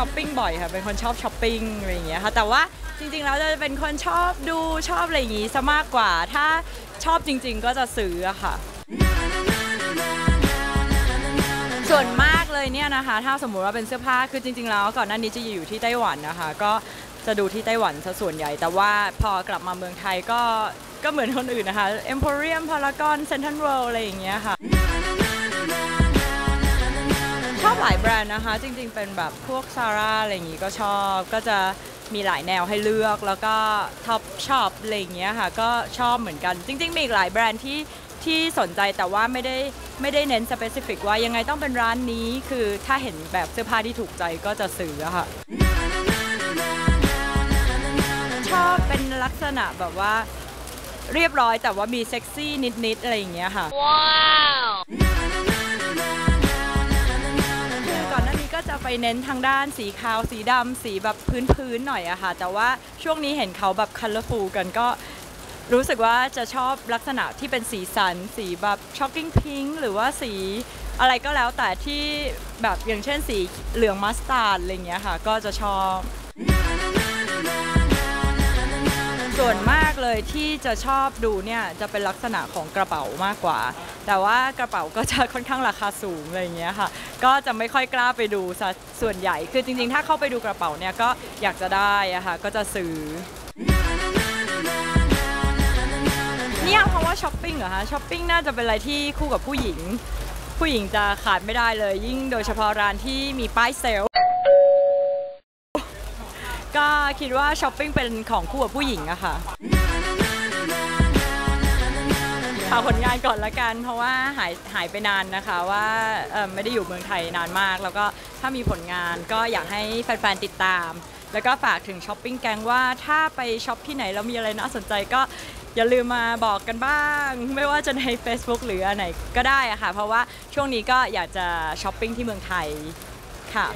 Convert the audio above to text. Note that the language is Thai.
ช้อปปิ้งบ่อยค่ะ เป็นคนชอบช้อปปิ้งอะไรอย่างเงี้ยค่ะ แต่ว่าจริงๆแล้วจะเป็นคนชอบดูชอบอะไรอย่างงี้ซะมากกว่า ถ้าชอบจริง ๆ ก็จะซื้ออะค่ะ ส่วนมากเลยเนี่ยนะคะ ถ้าสมมุติว่าเป็นเสื้อผ้า คือจริง ๆ แล้วก่อนหน้านี้จะอยู่ที่ไต้หวันนะคะ ก็จะดูที่ไต้หวันซะส่วนใหญ่ แต่ว่าพอกลับมาเมืองไทยก็ก็เหมือนคนอื่นนะคะ Emporium Paragon Central World อะไรอย่างเงี้ยค่ะ อบหลายแบรนด์นะคะ จริงๆ เป็นแบบพวกซาร่าอะไรอย่างงี้ก็ชอบ ก็จะมีหลายแนวให้เลือกแล้วก็ท็อปชอปอะไรอย่างเงี้ยค่ะ ก็ชอบเหมือนกัน จริง ๆ มีอีกหลายแบรนด์ที่ที่สนใจแต่ว่าไม่ได้ไม่ได้เน้นสเปซิฟิกว่ายังไงต้องเป็นร้านนี้คือถ้าเห็นแบบเสื้อผ้าที่ถูกใจก็จะซื้อค่ะ ชอบเป็นลักษณะแบบว่าเรียบร้อยแต่ว่ามีเซ็กซี่นิด ๆ อะไรอย่างเงี้ยค่ะคือ เน้นทางด้านสีขาว สีดำสีแบบพื้นๆหน่อยอะค่ะ แต่ว่าช่วงนี้เห็นเขาแบบ colorful กันก็รู้สึกว่าจะชอบลักษณะที่เป็นสีสัน สีแบบช็อกกิ้งพิงค์หรือว่าสีอะไรก็แล้วแต่ที่แบบอย่างเช่นสีเหลืองมัสตาร์ดอะไรเงี้ยค่ะ ก็จะชอบ ส่วนมากเลยที่จะชอบดูเนี่ยจะเป็นลักษณะของกระเป๋ามากกว่า แต่ว่ากระเป๋าก็จะค่อนข้างราคาสูงอะไรเงี้ยค่ะ ก็จะไม่ค่อยกล้าไปดูซะส่วนใหญ่ คือจริงๆ ถ้าเข้าไปดูกระเป๋าเนี่ยก็อยากจะได้อะค่ะก็จะซื้อ เนี่ยเพราะว่าช้อปปิ้งเหรอคะช้อปปิ้งน่าจะเป็นอะไรที่คู่กับผู้หญิง ผู้หญิงจะขาดไม่ได้เลย ยิ่งโดยเฉพาะร้านที่มีป้ายเซลล์ก็คิดว่าช้อปปิ้งเป็นของคู่กับผู้หญิงอะค่ะ ฝากผลงานก่อนละกัน เพราะว่าหายหายไปนานนะคะว่าไม่ได้อยู่เมืองไทยนานมาก แล้วก็ถ้ามีผลงานก็อยากให้แฟนๆ ติดตาม แล้วก็ฝากถึงช้อปปิ้งแกงว่าถ้าไปช้อปที่ไหนแล้วมีอะไรน่าสนใจก็อย่าลืมมาบอกกันบ้าง ไม่ว่าจะใน Facebook หรืออันไหนก็ได้อะค่ะ เพราะว่าช่วงนี้ก็อยากจะช้อปปิ้งที่เมืองไทยค่ะ